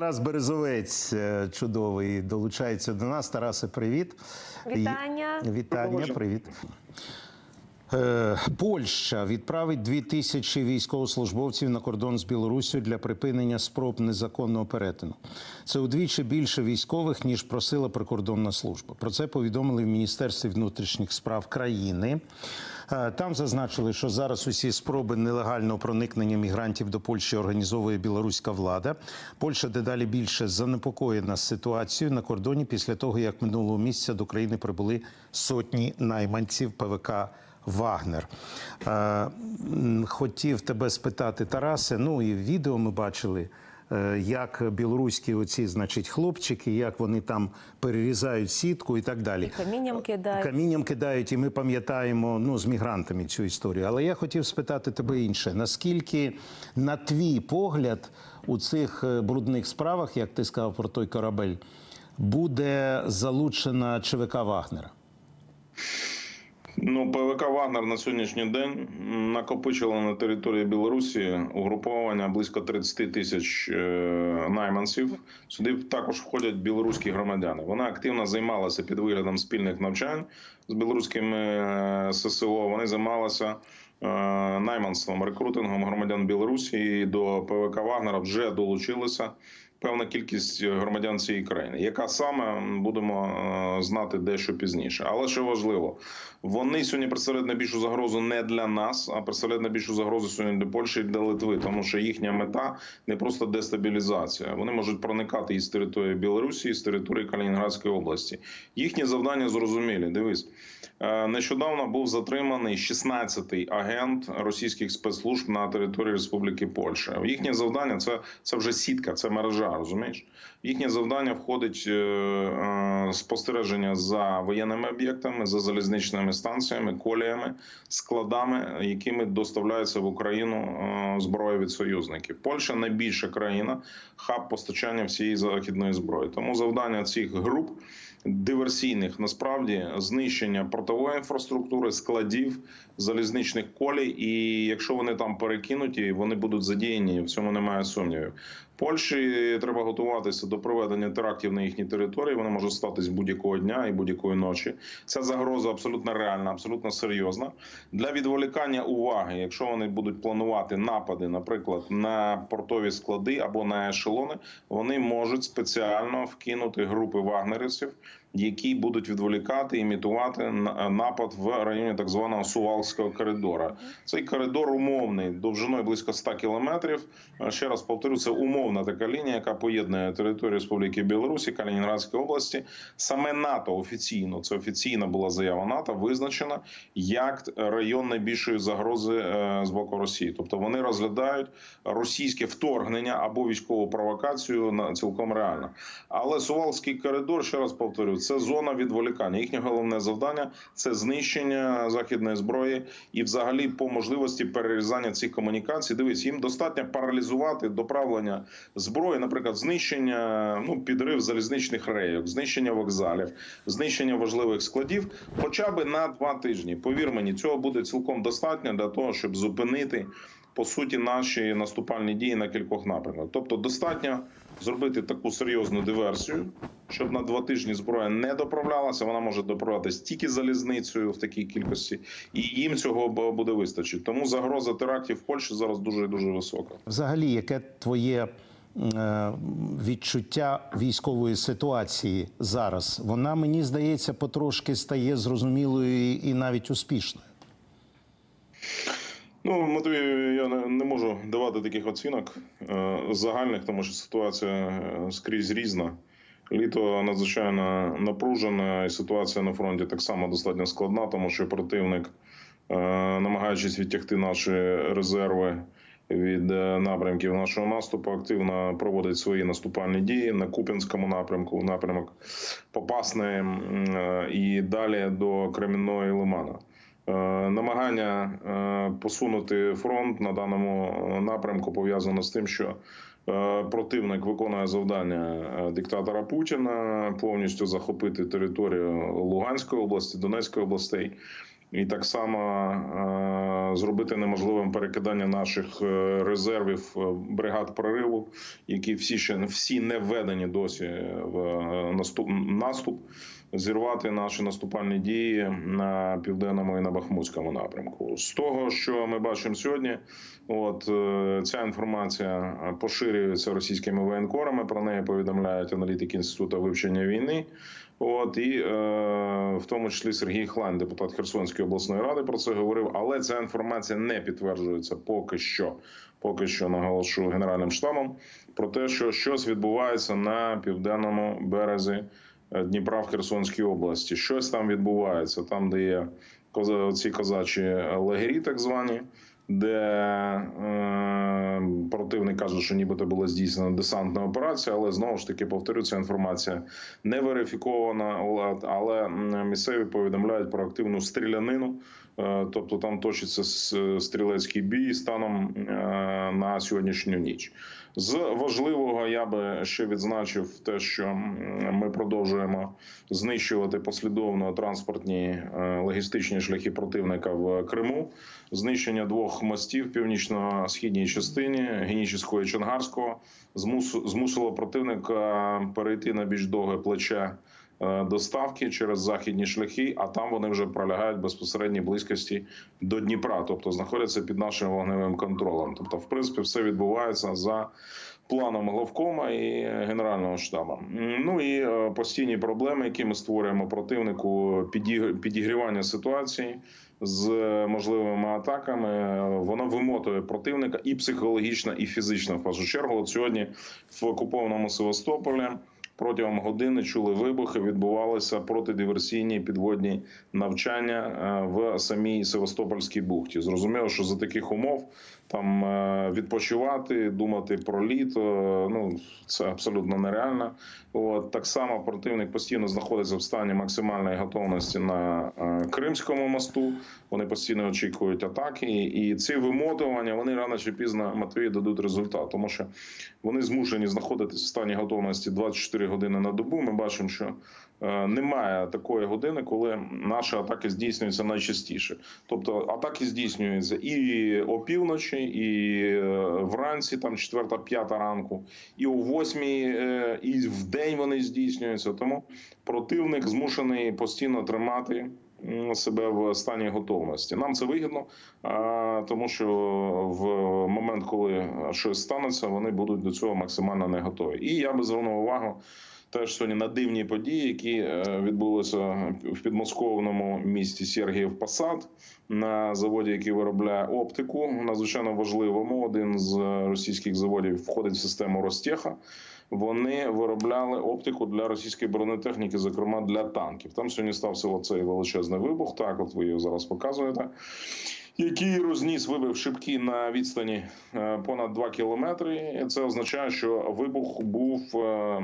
Тарас Березовець е, чудовий долучається до нас. Тарасе, привіт. Вітання. Вітання, привіт. Е, Польща відправить дві тисячі військовослужбовців на кордон з Білоруссю для припинення спроб незаконного перетину. Це удвічі більше військових, ніж просила прикордонна служба. Про це повідомили в Міністерстві внутрішніх справ країни. Е, Там зазначили, що зараз усі спроби нелегального проникнення мігрантів до Польщі організовує білоруська влада. Польща дедалі більше занепокоєна ситуацією на кордоні після того, як минулого місяця до країни прибули сотні найманців ПВК Вагнер. Е, Хотів тебе спитати, Тарасе. Ну і в відео ми бачили. е, Як білоруські оці, значить, хлопчики, як вони там перерізають сітку і так далі. Камінням кидають. Камінням кидають, і ми пам'ятаємо ну, з мігрантами цю історію. Але я хотів спитати тебе інше: наскільки, на твій погляд, у цих е, брудних справах, як ти сказав про той корабель, буде залучена ЧВК Вагнера? Ну, ПВК Вагнер на сьогоднішній день накопичило на території Білорусі угруповання близько 30 тисяч е, найманців. Сюди також входять білоруські громадяни. Вона активно займалася під виглядом спільних навчань з білоруськими е, ССО. Вони займалися е, найманством, рекрутингом громадян Білорусі і до ПВК Вагнера вже долучилися. Певна кількість громадян цієї країни, яка саме будемо е, знати дещо пізніше. Але що важливо, вони сьогодні представляють найбільшу загрозу не для нас, а представляють найбільшу загрозу сьогодні для Польщі і для Литви, тому що їхня мета не просто дестабілізація. Вони можуть проникати із території Білорусі, і з території Калінінградської області. Їхні завдання зрозумілі. Дивись, е, нещодавно був затриманий 16-й агент російських спецслужб на території Республіки Польща. Їхнє завдання це, це вже сітка, це мережа. Розумієш? Їхнє завдання входить е, е, спостереження за воєнними об'єктами, за залізничними станціями, коліями, складами, якими доставляється в Україну е, зброя від союзників. Польща найбільша країна, хаб постачання всієї західної зброї. Тому завдання цих груп. Диверсійних насправді знищення портової інфраструктури, складів, залізничних колій, і якщо вони там перекинуті, вони будуть задіяні. В цьому немає сумнівів. Польщі треба готуватися до проведення терактів на їхній території. Вони можуть статись будь-якого дня і будь-якої ночі. Ця загроза абсолютно реальна, абсолютно серйозна. Для відволікання уваги, якщо вони будуть планувати напади, наприклад, на портові склади або на ешелони, вони можуть спеціально вкинути групи вагнерівців. Які будуть відволікати імітувати напад в районі так званого Сувалського коридора. Цей коридор умовний довжиною близько 100 кілометрів. Е, Ще раз повторю, це умовна така лінія, яка поєднує територію Республіки Білорусі, Калінінградської області. Саме НАТО офіційно це офіційна була заява НАТО, визначена як район найбільшої загрози е, з боку Росії. Тобто вони розглядають російське вторгнення або військову провокацію на цілком реально. Але Сувалський коридор, ще раз повторю, це зона відволікання. Їхнє головне завдання це знищення західної зброї і, взагалі, по можливості перерізання цих комунікацій. Дивись, їм достатньо паралізувати доправлення зброї, наприклад, знищення ну підрив залізничних рейок, знищення вокзалів, знищення важливих складів, хоча б на два тижні. Повір мені, цього буде цілком достатньо для того, щоб зупинити по суті наші наступальні дії на кількох напрямках. Тобто, достатньо зробити таку серйозну диверсію, щоб на два тижні зброя не доправлялася. Вона може доправлятися тільки залізницею в такій кількості, і їм цього буде вистачить. Тому загроза терактів в Польщі зараз дуже дуже висока. Взагалі, яке твоє е, відчуття військової ситуації зараз? Вона, мені здається, потрошки стає зрозумілою і навіть успішною. Ну, Матвій, я не, можу давати таких оцінок е, загальних, тому що ситуація е, скрізь різна. Літо надзвичайно напружене, і ситуація на фронті так само достатньо складна, тому що противник, е, намагаючись відтягти наші резерви від напрямків нашого наступу, активно проводить свої наступальні дії на Куп'янському напрямку, напрямок Попасне і далі до Кремінної Лимана. Е, Намагання е, посунути фронт на даному е, напрямку пов'язано з тим, що противник виконує завдання диктатора Путіна повністю захопити територію Луганської області, Донецької областей. і так само зробити неможливим перекидання наших резервів бригад прориву, які всі ще всі не введені досі в наступ наступ. Зірвати наші наступальні дії на південному і на Бахмутському напрямку. З того, що ми бачимо сьогодні, от е, ця інформація поширюється російськими воєнкорами. Про неї повідомляють аналітики інституту вивчення війни. От і е, в тому числі Сергій Хлань, депутат Херсонської обласної ради, про це говорив. Але ця інформація не підтверджується поки що. Поки що наголошу генеральним штабом про те, що щось відбувається на південному березі Дніпра в Херсонській області. Щось там відбувається, там, де є ці козачі лагері, так звані, де е, противник каже, що нібито була здійснена десантна операція, але знову ж таки повторю, ця інформація не верифікована, але місцеві повідомляють про активну стрілянину. Е, Тобто там точиться стрілецький бій станом е, на сьогоднішню ніч. З важливого я би ще відзначив те, що ми продовжуємо знищувати послідовно транспортні е, логістичні шляхи противника в Криму. Знищення двох мостів північно-східній частині Генічеського і Чонгарського змус- змусило противника перейти на більш довге плече доставки через західні шляхи, а там вони вже пролягають безпосередній близькості до Дніпра, тобто знаходяться під нашим вогневим контролем. Тобто, в принципі, все відбувається за планом главкома і генерального штабу. Ну і е, постійні проблеми, які ми створюємо противнику, підіг- підігрівання ситуації. З можливими атаками е, воно вимотує противника і психологічно, і фізично. В першу чергу, от сьогодні в окупованому Севастополі протягом години чули вибухи. Відбувалися протидиверсійні підводні навчання е, в самій Севастопольській бухті. Зрозуміло, що за таких умов там е, відпочивати, думати про літо. Ну це абсолютно нереально. От так само противник постійно знаходиться в стані максимальної готовності на е, Кримському мосту. Вони постійно очікують атаки, і ці вимотування вони рано чи пізно Матвії дадуть результат, тому що вони змушені знаходитися в стані готовності 24 години на добу. Ми бачимо, що е, немає такої години, коли наші атаки здійснюються найчастіше. Тобто атаки здійснюються і опівночі, і е, вранці, там 4-5 ранку, і о 8, е, і в день вони здійснюються. Тому противник змушений постійно тримати себе в стані готовності. Нам це вигідно, тому що в момент, коли щось станеться, вони будуть до цього максимально не готові. І я би звернув увагу. Теж сьогодні на дивні події, які е, відбулися в підмосковному місті Сергіїв Посад на заводі, який виробляє оптику, надзвичайно важливому. Один з російських заводів входить в систему Ростеха. Вони виробляли оптику для російської бронетехніки, зокрема для танків. Там сьогодні стався оцей величезний вибух. Так, от ви його зараз показуєте. Який розніс вибив шибки на відстані е, понад 2 кілометри. Це означає, що вибух був е,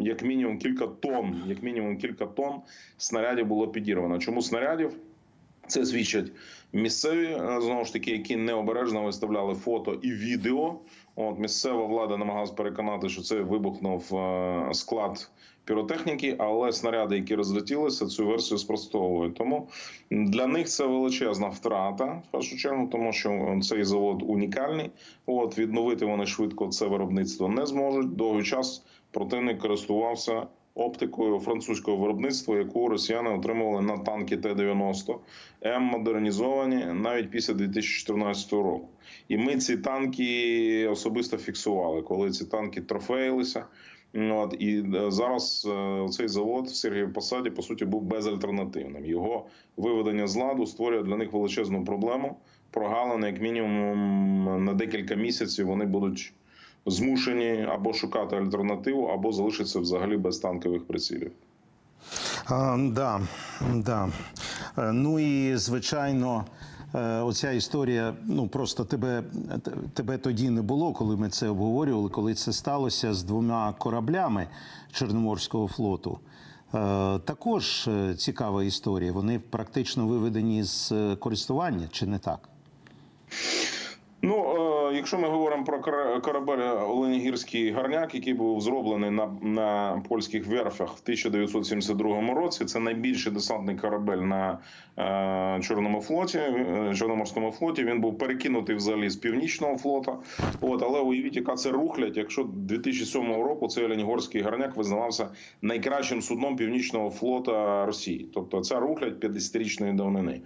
як мінімум кілька тонн. Як мінімум кілька тонн снарядів було підірвано. Чому снарядів? Це свідчать місцеві е, знову ж таки, які необережно виставляли фото і відео. От місцева влада намагалась переконати, що це вибухнув е, склад піротехніки, але снаряди, які розлетілися, цю версію спростовують. Тому для них це величезна втрата в першу чергу, тому що цей завод унікальний. От відновити вони швидко це виробництво не зможуть. Довгий час противник користувався оптикою французького виробництва, яку росіяни отримували на танки Т-90 М модернізовані навіть після 2014 року. І ми ці танки особисто фіксували, коли ці танки трофеїлися. От і е, зараз е, цей завод в Сергіїв Посаді по суті був безальтернативним. Його виведення з ладу створює для них величезну проблему. Прогалини, як мінімум, на декілька місяців вони будуть змушені або шукати альтернативу, або залишаться взагалі без танкових прицілів. А, да, да. Е, Ну і звичайно, е, оця історія. Ну просто тебе, тебе тоді не було, коли ми це обговорювали, коли це сталося з двома кораблями Чорноморського флоту. Е, Також цікава історія. Вони практично виведені з користування, чи не так? Ну якщо ми говоримо про кора- корабель Оленігірський гарняк, який був зроблений на, на польських верфях в 1972 році, це найбільший десантний корабель на е, Чорному флоті, е, Чорноморському флоті. Він був перекинутий взагалі з північного флота. От, але уявіть, яка це рухлядь, якщо 2007 року цей Оленігорський гарняк визнавався найкращим судном північного флота Росії. Тобто ця рухлядь 50-річної давнини.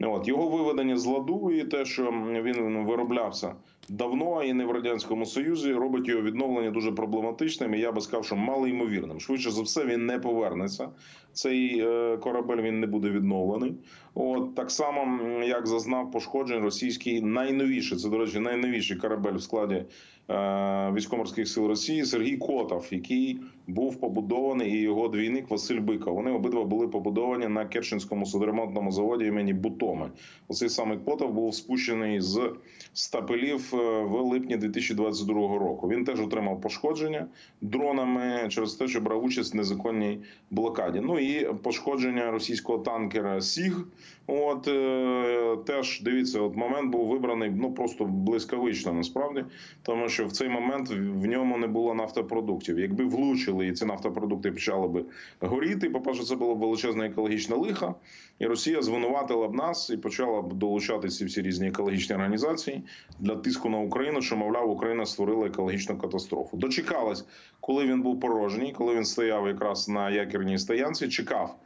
От його виведення з ладу і те, що він вироблявся давно і не в радянському союзі, робить його відновлення дуже проблематичним. І я би сказав, що малоймовірним. Швидше за все, він не повернеться. Цей е, корабель він не буде відновлений. От так само, як зазнав пошкоджень російський найновіший. Це до речі, найновіший корабель в складі е, військово-морських сил Росії Сергій Котов, який був побудований, і його двійник Василь Биков. Вони обидва були побудовані на Керченському судоремонтному заводі імені Бутоми. Оцей самий Котов був спущений з стапелів е, в липні 2022 року. Він теж отримав пошкодження дронами через те, що брав участь в незаконній блокаді. Ну і пошкодження російського танкера Сіг. От е, теж дивіться, от момент був вибраний ну просто блискавично насправді, тому що в цей момент в ньому не було нафтопродуктів. Якби влучили і ці нафтопродукти почали би горіти. По перше, це було б величезне екологічне лихо, і Росія звинуватила б нас і почала б долучатися всі різні екологічні організації для тиску на Україну, що мовляв, Україна створила екологічну катастрофу. Дочекалась, коли він був порожній, коли він стояв якраз на якірній стоянці, чекав.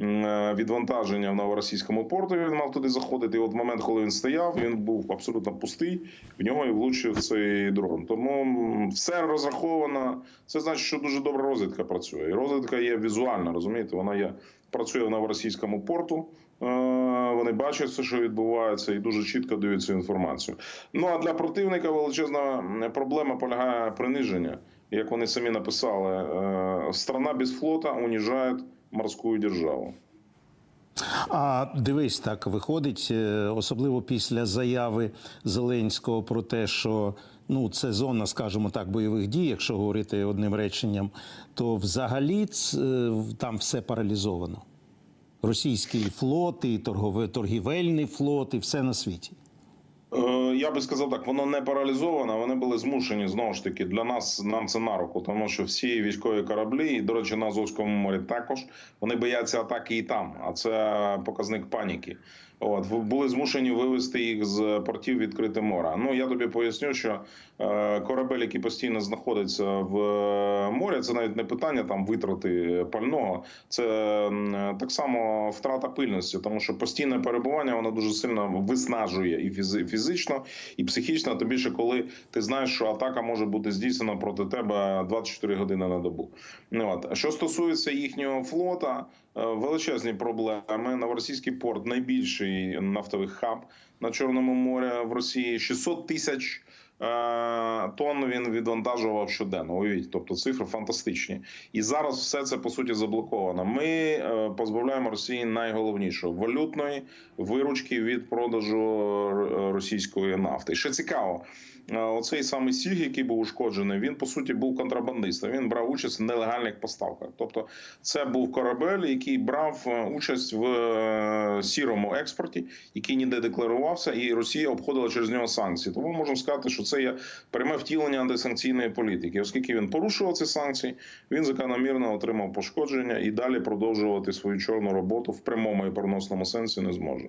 Е, Відвантаження в новоросійському порту він мав туди заходити. І от в момент, коли він стояв, він був абсолютно пустий. В нього і влучив цей дрон. Тому все розраховано. Це значить, що дуже добра розвідка працює. І розвідка є візуальна, розумієте? Вона є працює в новоросійському порту. Е, Вони бачать все, що відбувається, і дуже чітко дають цю інформацію. Ну а для противника величезна проблема полягає приниження. Як вони самі написали, е, страна без флота уніжає морську державу. А дивись, так виходить, е, особливо після заяви Зеленського про те, що ну це зона, скажімо так, бойових дій, якщо говорити одним реченням, то взагалі е, там все паралізовано. Російський флот, і торгівельний флот, і все на світі. Е, Я би сказав так, воно не паралізовано. Вони були змушені знову ж таки для нас нам це на руку, тому що всі військові кораблі, і до речі, на Азовському морі також вони бояться атаки і там. А це показник паніки. От були змушені вивести їх з портів відкрите море. Ну я тобі поясню, що е, корабель, який постійно знаходиться в е, морі, це навіть не питання там витрати пального. Це так само втрата пильності, тому що постійне перебування воно дуже сильно виснажує і фізи- фізично, і психічно. Тим більше, коли ти знаєш, що атака може бути здійснена проти тебе 24 години на добу. Ну от що стосується їхнього флота, е, величезні проблеми. Новоросійський порт найбільший нафтовий хаб на Чорному морі в Росії. 600 тисяч. Е, Тонн він відвантажував щоденно. Уявіть, тобто цифри фантастичні, і зараз все це по суті заблоковано. Ми е, позбавляємо Росії найголовнішого валютної виручки від продажу російської нафти. І ще цікаво, оцей самий Сіг, який був ушкоджений, він по суті був контрабандистом. Він брав участь в нелегальних поставках. Тобто, це був корабель, який брав е, участь в е, сірому експорті, який ніде декларувався, і Росія обходила через нього санкції. Тому можемо сказати, що це є пряме втілення антисанкційної політики, оскільки він порушував ці санкції, він закономірно отримав пошкодження і далі продовжувати свою чорну роботу в прямому і переносному сенсі не зможе.